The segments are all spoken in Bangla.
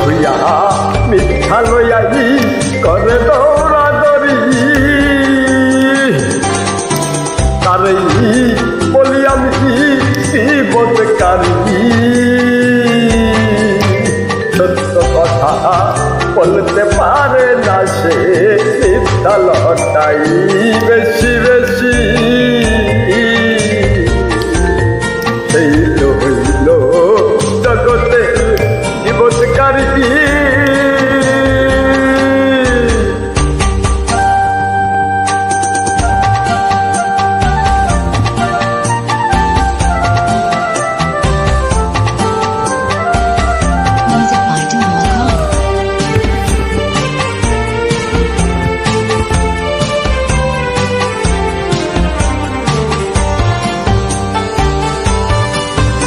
থুইয়া মিথ্যা লইয়াই করে দৌড়া দৌড়ি। তারই বলি আমি বিপদকারী সত্য কথা বলতে পারে না সে, মিথ্যা লটাই বেশি বেশি।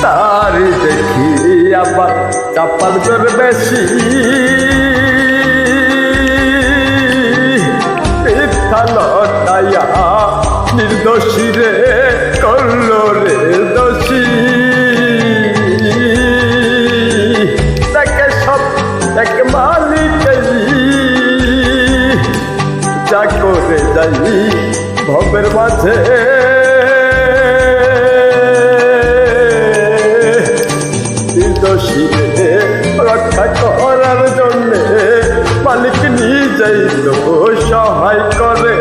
তারি দেখি আবার চাপার জোর বেশি। লটাইয়া নির্দোষী রে, করল রে দোষী। তাকে সব এক মালিক যা করে যাই ভবের মাঝে করার জন্যে মালিক নিজেই তো সহায় করে।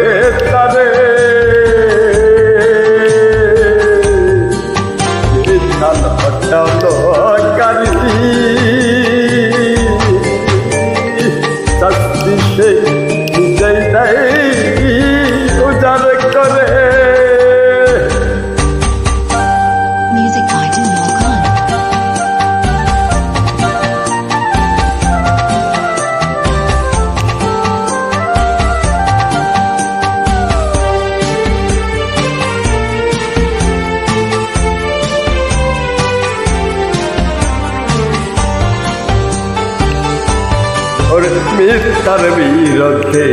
ওর মিথ্যার বিরুদ্ধে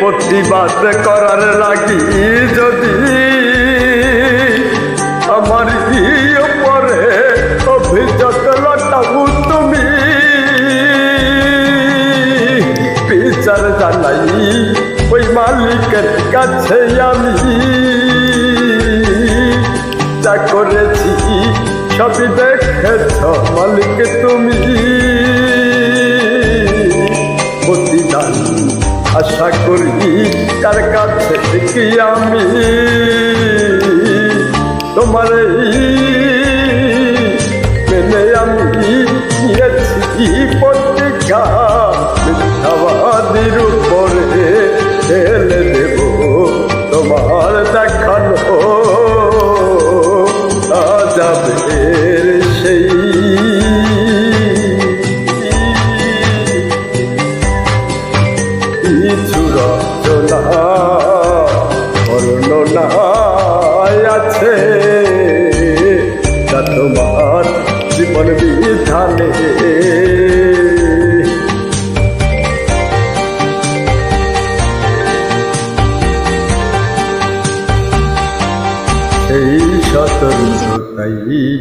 প্রতিবাদ করার লাগি যদি আমার পরে অভিযোগ লটাবু তুমি। বিচার জানাই ওই মালিকের কাছে আমি। যা করেছি সবই দেখেছ মালিক তুমি। আশা করি কার কাছে কি আমি তোমার মেনে আমি নিয়েছি উপরে ঠেলে দেব তোমার দেখানো। আজাবের কিছু রচনা বর্ণনায় আছে যা তোমার জীবন বিধানে। সেই সতর্কতাই